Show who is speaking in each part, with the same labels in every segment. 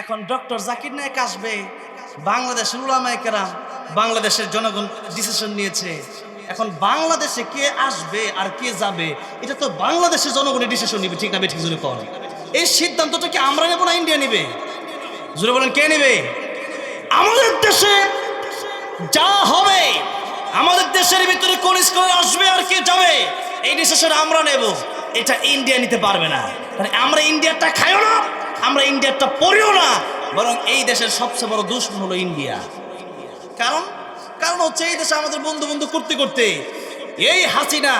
Speaker 1: এখন ডক্টর জাকির নায়ক আসবে। বাংলাদেশের উলামায়ে কেরাম, বাংলাদেশের জনগণ ডিসিশন নিয়েছে। এখন বাংলাদেশে কে আসবে আর কে যাবে, এটা তো বাংলাদেশের জনগণের ডিসিশন নিবে, ঠিক না ঠিক জোরে এই সিদ্ধান্তটা কি আমরা নেব না ইন্ডিয়া নিবে? জোরে বলেন, কে নেবে? আমাদের দেশে যা হবে, আমাদের দেশের ভিতরে কোন স্কলার আসবে আর কে যাবে, এই ডিসিশন আমরা নেব। এটা ইন্ডিয়া নিতে পারবে না। মানে আমরা ইন্ডিয়াটা খাইও না। আমরা ইন্ডিয়াটা পড়িও না, বরং এই দেশের সবচেয়ে বড় দুশ্মন হলো ইন্ডিয়া। কারণ? কারণ হচ্ছে এই দেশে আমাদের বন্ধু বন্ধু করতে করতে এই হাসিনা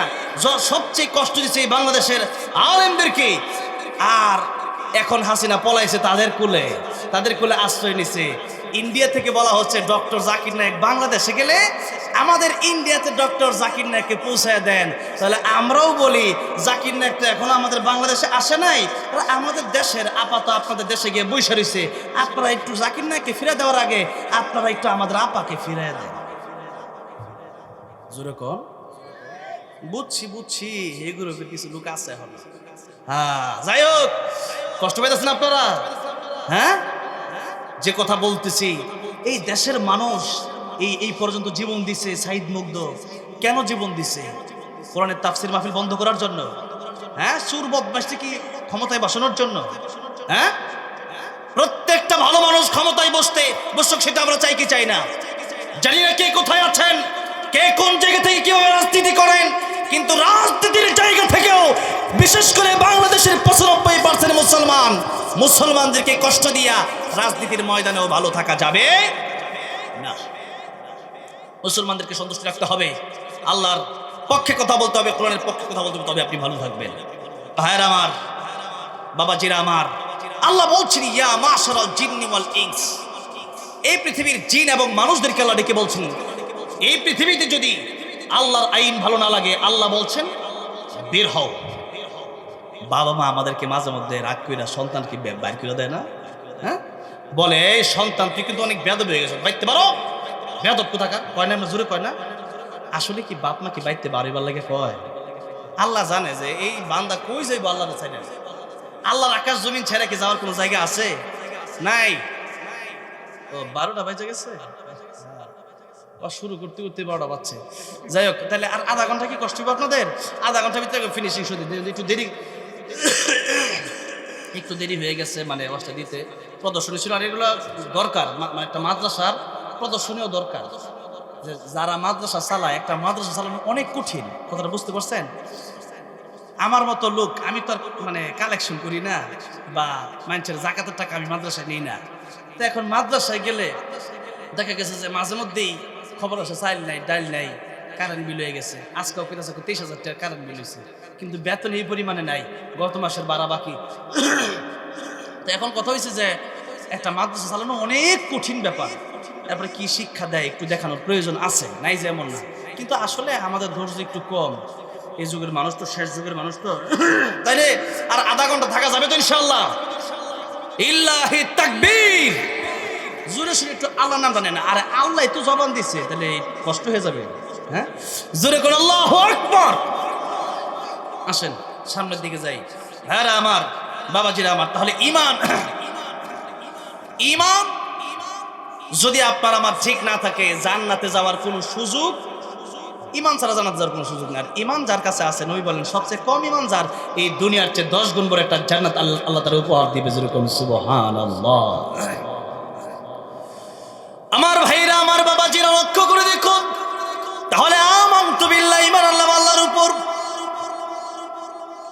Speaker 1: সবচেয়ে কষ্ট দিচ্ছে এই বাংলাদেশের আলেমদেরকে। আর এখন হাসিনা পলাইছে তাদের কুলে তাদের কুলে আশ্রয় নিছে। ইন্ডিয়া থেকে বলা হচ্ছে ডক্টর জাকির নায়ক বাংলাদেশে গেলে আমাদের ইন্ডিয়াতে ডক্টর জাকির নায়ককে পৌঁছায় দেন। তাহলে আমরাও বলি, জাকির নায়ক তো এখন আমাদের বাংলাদেশে আসে নাই। তাহলে আমাদের দেশের আপাত আপনাদের দেশে গিয়ে বৈশা রয়েছে। আপনারা একটু জাকির নায়ককে ফিরে দেওয়ার আগে আপনারা একটু আমাদের আপাকে ফিরে দেন। জোরে কন বুঝছি বুঝছি এগুলো কিছু লোক আছে এখন। হ্যাঁ যাই হোক, কষ্ট পাইতেছেন আপনারা? হ্যাঁ? যে কথা বলতেছি, এই দেশের মানুষ এই এই পর্যন্ত জীবন দিছে সাইদ মুগ্ধ। কেন জীবন দিছে? কোরআনের তাফসির মাহফিল বন্ধ করার জন্য। হ্যাঁ সুর বদমাসটি কি ক্ষমতায় বসানোর জন্য। হ্যাঁ? প্রত্যেকটা ভালো মানুষ ক্ষমতায় বসতে বসুক, সেটা আমরা চাই কি চাই না? জানি না কে কোথায় আছেন, কে কোন জায়গা থেকে কীভাবে রাজনীতি করেন, কিন্তু রাজনীতির জায়গা থেকেও বিশেষ করে বাংলাদেশের পঁচানব্বই পার্সেন্ট মুসলমান মুসলমানদেরকে কষ্ট দিয়া রাজনীতির ময়দানেও ভালো থাকা যাবে না। মুসলমানদেরকে সন্তুষ্ট রাখতে হবে। আল্লাহর পক্ষে কথা বলতে হবে, কোরআনের পক্ষে কথা বলতে হবে, তবে আপনি ভালো থাকবেন। ভাইয়ের আমার, বাবাজিরা আমার, আল্লাহ বলছেন, ইয়া মাশারাল জিন্নি ওয়াল ইনস। এই পৃথিবীর জিন এবং মানুষদেরকে আল্লাহ ডেকে বলছেন, এই পৃথিবীতে যদি আল্লাহর আইন ভালো না লাগে, আল্লাহ বলছেন, বের হও। বাবা মা আমাদেরকে মাঝে মধ্যে রাগ কইরা সন্তানকে বাইর করে দেয় না? হ্যাঁ? বলে, এই সন্তান, তুই কিন্তু অনেক বেদব হয়ে গেছে বাইতে পারো? বেদব কোথাকার? কয় না জোরে কয় না? আসলে কি বাপ মা কি বাইতে বাড়িবার লাগে কয়? আল্লাহ জানে যে এই বান্দা কই যাইব আল্লাহ চাই না আল্লাহর আকাশ জমিন ছেড়ে কি যাওয়ার কোনো জায়গা আছে? নাই। ও, বারোটা বাজে গেছে? শুরু করতে করতে বারোটা বাজছে। যাই হোক, তাহলে আর আধা ঘণ্টা কি কষ্ট হবে আপনাদের? আধা ঘণ্টার ভিতরে ফিনিশিং শুধু একটু দেরি একটু দেরি হয়ে গেছে মানে অবস্থা দিতে। প্রদর্শনী ছিল, আর এগুলো দরকার মানে একটা মাদ্রাসার প্রদর্শনীও দরকার। যে যারা মাদ্রাসা চালায়, একটা মাদ্রাসা চালানো অনেক কঠিন, কথাটা বুঝতে পারছেন? আমার মতো লোক, আমি তো মানে কালেকশন করি না, বা মানুষের জাকাতের টাকা আমি মাদ্রাসায় নিই না। তো এখন মাদ্রাসায় গেলে দেখা গেছে যে মাঝে মধ্যেই খবর আসে, চাইল নাই, ডাইল নাই। কারেন্ট বিল হয়ে গেছে। আজকেও কিনা তেইশ হাজার টাকা কারেন্ট বিল হয়েছে। কিন্তু বেতন এই পরিমাণে নাই, গত মাসের বাড়া বাকি। তো এখন কথা হয়েছে যে, একটা মাদ্রাসা চালানো অনেক কঠিন ব্যাপার। তারপরে কি শিক্ষা দেয় একটু দেখানোর প্রয়োজন আছে, নাই যে এমন না। কিন্তু আসলে আমাদের ধৈর্য একটু কম। এই যুগের মানুষ তো, শেষ যুগের মানুষ তো। তাইলে আর আধা ঘণ্টা থাকা যাবে তো ইনশাল্লাহ ইল্লাহি তাকবীর। জোরে শুনে একটু আল্লাহ নাম জানে না। আরে আল্লাহ তো জবান দিছে তাহলে কষ্ট হয়ে যাবে। হ্যাঁ? জোরে করে আল্লাহ আকবার। আসেন, সামনের দিকে যাই। হ্যাঁ আমার, বাবাজিরা আমার, তাহলে ইমান ইমান যদি আপনার আমার ঠিক না থাকে, জান্নাতে যাওয়ার কোনো সুযোগ ইমান ছাড়া জান্নাতে যাওয়ার কোনো সুযোগ নেই। আর ইমান যার কাছে আছে, নবী বলেন, সবচেয়ে কম ইমান যার, এই দুনিয়ার চেয়ে দশ গুণ বড় একটা জান্নাত আল্লাহ আল্লাহ তার উপহার দিবে। যেরকম সুবহান আমার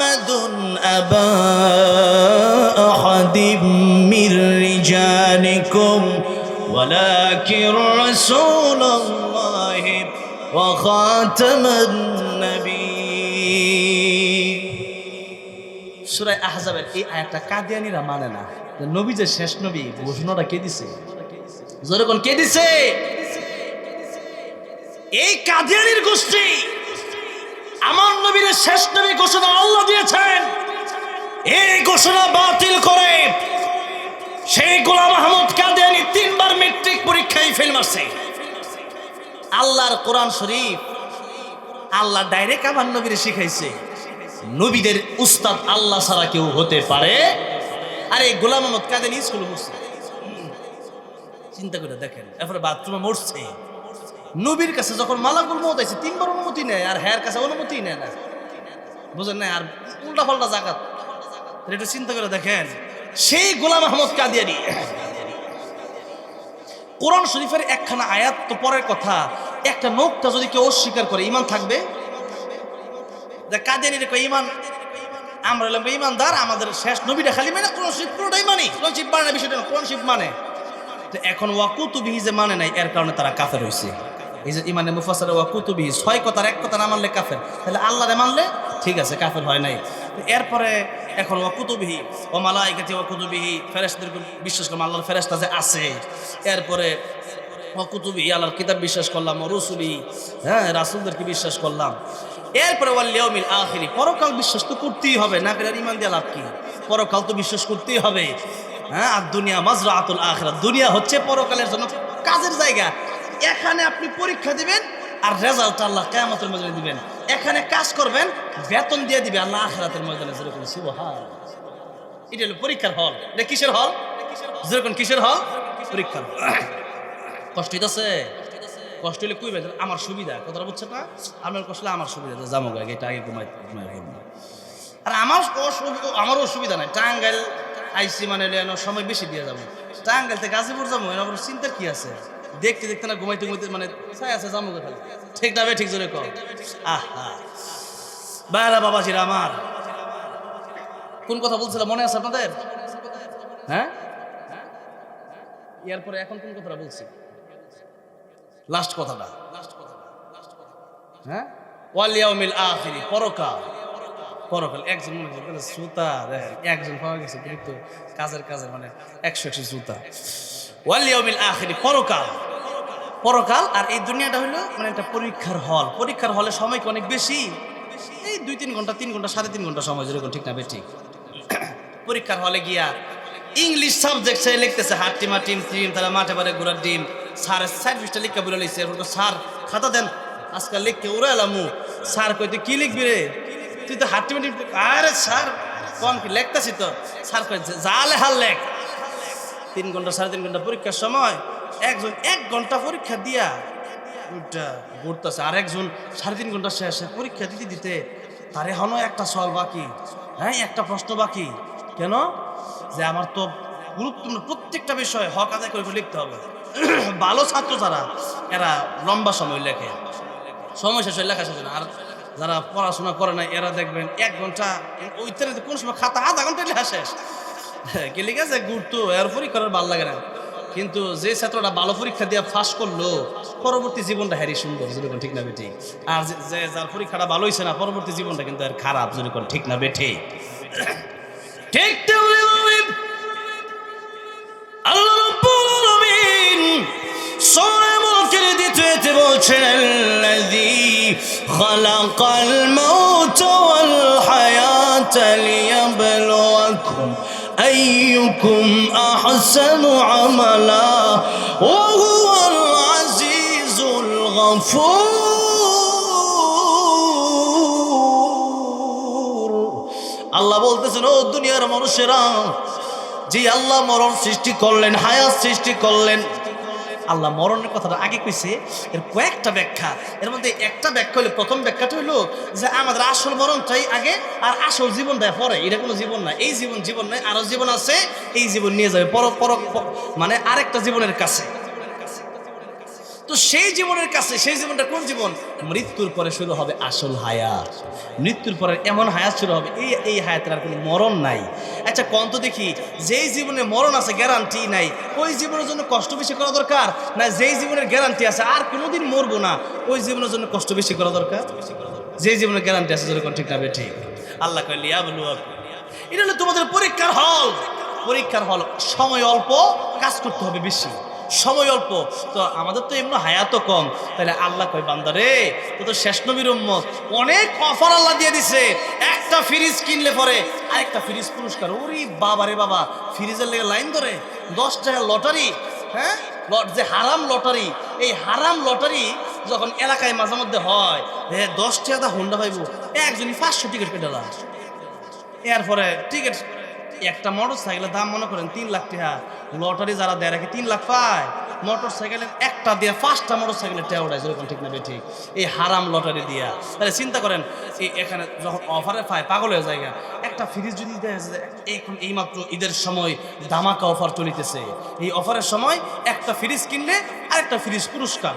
Speaker 1: محمد أبا أحد من رجالكم ولكن رسول الله وخاتم النبي সুরায় আহজাবের এই আয়াতটা কাদিয়ানিরা মানে না যে নবী যে শেষ নবী ঘোষণাটা কে দিছে যেরকম কে দিছে এই কাদিয়ানির গোষ্ঠী আমার নবীর শেষ নবী ঘোষণা আল্লাহ দিয়েছেন। এই ঘোষণা বাতিল করে সেই গোলাম আহমদ কাদিয়ানি তিনবার মেট্রিক পরীক্ষায় ফেল মারছে। আল্লাহর কোরআন শরীফ আল্লাহ ডাইরেক্ট আমার নবীরে শিখাইছে। নবীদের উস্তাদ আল্লাহ ছাড়া কেউ হতে পারে? আরে গোলাম আহমদ কাদিয়ানি স্কুলে চিন্তা করে দেখেন, এরপরে বাথরুমে মরছে। নবীর কাছে যখন মালাকুল মত আছে তিনবার অনুমতি নেয়, আর হ্যার কাছে অনুমতি নেয় না। বুঝেন না আর উল্টা পাল্টা জাগাত একটু চিন্তা করে দেখেন। সেই গোলাম আহমদ কাদিয়ানি। কোরআন শরীফের একখানা আয়াত তো পরের কথা। একটা নোকটা যদি কেউ অস্বীকার করে ইমান থাকবে? কাদিয়ানির ইমান আমরা হলাম ইমানদার আমাদের শেষ নবীটা খালি মানে কোরআন শরীফ পুরোটাই মানি কোরআন শরীফ মানে না বিষয়টা কোরআন শরীফ মানে। তো এখন ওয়াকুতুবিহি যে মানে নাই, এর কারণে তারা কাফের হয়েছে এই যে ইমানে মুফাসারে ওয়াকুতুবিহি ছয় কথার এক কথা না মানলে কাফের। তাহলে আল্লাহরে মানলে ঠিক আছে, কাফের হয় নাই। এরপরে এখন ওয়াকুতুবিহি ও মালাইকাতি ওয়াকুতুবিহি ফেরেশতাদেরকে বিশ্বাস করলাম, আল্লাহর ফেরেস্তা যে আছে। এরপরে ওয়াকুতুবিহি আল্লাহর কিতাব বিশ্বাস করলাম ও রসুলি হ্যাঁ রাসুলদেরকে বিশ্বাস করলাম। এরপরে ওয়াল ইয়াউমিল আখিরি, পরকাল বিশ্বাস তো করতেই হবে, না আর ইমান দিয়ে লাভ কি? পরকাল তো বিশ্বাস করতেই হবে। হ্যাঁ আর দুনিয়া মাজরাতুল আখিরাত, দুনিয়া হচ্ছে পরকালের জন্য কাজের জায়গা। এখানে আপনি পরীক্ষা দিবেন আর রেজাল্ট আল্লাহ কেয়ামতের ময়দানে দিবেন। এখানে কাজ করবেন, বেতন দিয়ে দিবে আল্লাহ আখিরাতের ময়দানে। যেরকম সুবহান এটা হলো পরীক্ষার হল। এটা কিসের হল? যেরকম কিসের হল? পরীক্ষার হল। কষ্ট হইতাছে? কষ্ট হলে কইবে, আমার সুবিধা। কথাটা বুঝছে না? আমার কষ্ট আমার সুবিধা। যাব আগে এটা আগে ঘুমাই ঘুমাই। আর আমার অসুবিধা আমার অসুবিধা নাই। টাঙ্গাইল আইসি মানে সময় বেশি দিয়ে যাব। টাঙ্গাইল থেকে গাজীপুর যাব এর চিন্তা কি আছে? দেখতে দেখতে না ঘুমাইতে ঘুমাইতে মানে ছাই আছে যাব খালি ঠিক না ঠিক জোরে কর আহা। বাবাজিরা আমার। কোন কথা বলছিলাম মনে আছে আপনাদের? হ্যাঁ? এরপরে এখন কোন কথাটা বলছি? লাস্ট কথাটা। হ্যাঁ? ওয়ালিয়াউমিল আখিরি, পরকাল। পরকাল একজন মনে করেন সুতা একজন পাওয়া গেছে কিন্তু কাজের কাজের মানে একশো একশো সুতা। ওয়ালিয়াউমিল আখিরি, পরকাল। পরকাল, আর এই দুনিয়াটা হলো মানে একটা পরীক্ষার হল। পরীক্ষার হলে সময় অনেক বেশি? এই দুই তিন ঘণ্টা তিন ঘণ্টা, সাড়ে তিন ঘণ্টা সময় যেরকম ঠিক না বে পরীক্ষার হলে গিয়া ইংলিশ সাবজেক্ট সে লিখতেছে হাট্টিমা টিম টিম তারা মাঠে বারে ঘোরার ডিম। স্যার স্যার বিশটা লিখা বলে লিখছে স্যার খাতা দেন, আজকাল লিখকে উড়ে এলাম স্যার কই তুই কি লিখবি রে? তুই তো হাট্টিমা টিম আরে স্যার, কম কি লিখতেছি তো? স্যার যা লেহাল লেখ। তিন ঘণ্টা, সাড়ে তিন ঘণ্টা পরীক্ষার সময় একজন এক ঘণ্টা পরীক্ষা দিয়া ওইটা ঘুরতেছে আর একজন সাড়ে তিন ঘণ্টা শেষে পরীক্ষা দিতে দিতে তার এখনও একটা সল বাকি। হ্যাঁ একটা প্রশ্ন বাকি। কেন? যে আমার তো গুরুত্বপূর্ণ প্রত্যেকটা বিষয় হক আদায় করে লিখতে হবে। ভালো ছাত্র যারা, এরা লম্বা সময় লেখে। সময় শেষ হয় লেখা শেষ না। আর যারা পড়াশোনা করে না, এরা দেখবেন এক ঘণ্টা, ওই তারিখে কোন সময় খাতা আধা ঘণ্টা লেখা শেষ। কি লিখে আছে ঘুরতো এর পরীক্ষার ভালো লাগে না। কিন্তু যে ছাত্রটা ভালো পরীক্ষা দিয়ে ফাঁস করল, পরবর্তী জীবনটা হ্যারি সুন্দর যেরকম ঠিক না বেঠি। আর যে- যার পরীক্ষাটা ভালো হয়েছে না, পরবর্তী জীবনটা কিন্তু আর খারাপ যেরকম ঠিক না বেঠি। ঠিক আল্লাহ রাব্বুল আলামিন বলছেন ওয়াল হায়াতা লিয়াবলুয়াকুম আইয়ুকুম আহসানু আমালা ওয়া হুয়াল আজিজুল গফুর আল্লাহ বলতেছেন, ও দুনিয়ার মানুষেরা, যে আল্লাহ মরণ সৃষ্টি করলেন, হায়াত সৃষ্টি করলেন আল্লাহ মরণের কথাটা আগে কইছে, এর কয়েকটা ব্যাখ্যা। এর মধ্যে একটা ব্যাখ্যা হলো প্রথম ব্যাখ্যাটা হলো যে আমাদের আসল মরণটাই আগে আর আসল জীবনটা পরে। এটা কোনো জীবন না এই জীবন জীবন নয় আরও জীবন আছে, এই জীবন নিয়ে যাবে। পর পর মানে আরেকটা জীবনের কাছে। তো সেই জীবনের কাছে, সেই জীবনটা কোন জীবন? মৃত্যুর পরে শুরু হবে আসল হায়াত। মৃত্যুর পরে এমন হায়াত শুরু হবে, এই এই হায়াতের আর কোনো মরণ নাই। আচ্ছা কন্ত দেখি, যেই জীবনে মরণ আছে গ্যারান্টি নাই, ওই জীবনের জন্য কষ্ট বেশি করা দরকার? না, যেই জীবনের গ্যারান্টি আছে, আর কোনোদিন মরবো না, ওই জীবনের জন্য কষ্ট বেশি করা দরকার? যেই জীবনের গ্যারান্টি আছে, যেরকম ঠিক হবে ঠিক। আল্লাহ কইলি আবলু এটা হলো তোমাদের পরীক্ষার হল। পরীক্ষার হল, সময় অল্প, কাজ করতে হবে বেশি। সময় অল্প। তো আমাদের তো এমনি হায়াতও কম। তাহলে আল্লাহ কয়, বান্দা রে তো তো শেষ নবীর উম্মত। অনেক অফার আল্লাহ দিয়ে দিছে। একটা ফ্রিজ কিনলে পরে আরেকটা ফ্রিজ পুরস্কার। ওরে বাবা রে বাবা, ফ্রিজের লেগে লাইন ধরে। দশ টাকা লটারি হ্যাঁ? লট, যে হারাম লটারি, এই হারাম লটারি যখন এলাকায় মাঝে মধ্যে হয় হ্যাঁ দশ টাকা হোন্ডা পাইব। একজনই পাঁচশো টিকিট কেটেলা এরপরে টিকিট একটা মোটর সাইকেলের দাম মনে করেন তিন লাখ টাকা। লটারি যারা দেয় রাখে তিন লাখ পায়। মোটর সাইকেলের একটা দিয়ে পাঁচটা মোটর সাইকেলের টেয়া উঠায় যেরকম ঠিক না ঠিক। এই হারাম লটারি দিয়া। তাহলে চিন্তা করেন, এই এখানে যখন অফারে পায়, পাগল হয়ে যায় একটা ফ্রিজ যদি এখন এইমাত্র ঈদের সময় ধামাকা অফার চলিতেছে। এই অফারের সময় একটা ফ্রিজ কিনলে আরেকটা ফ্রিজ পুরস্কার।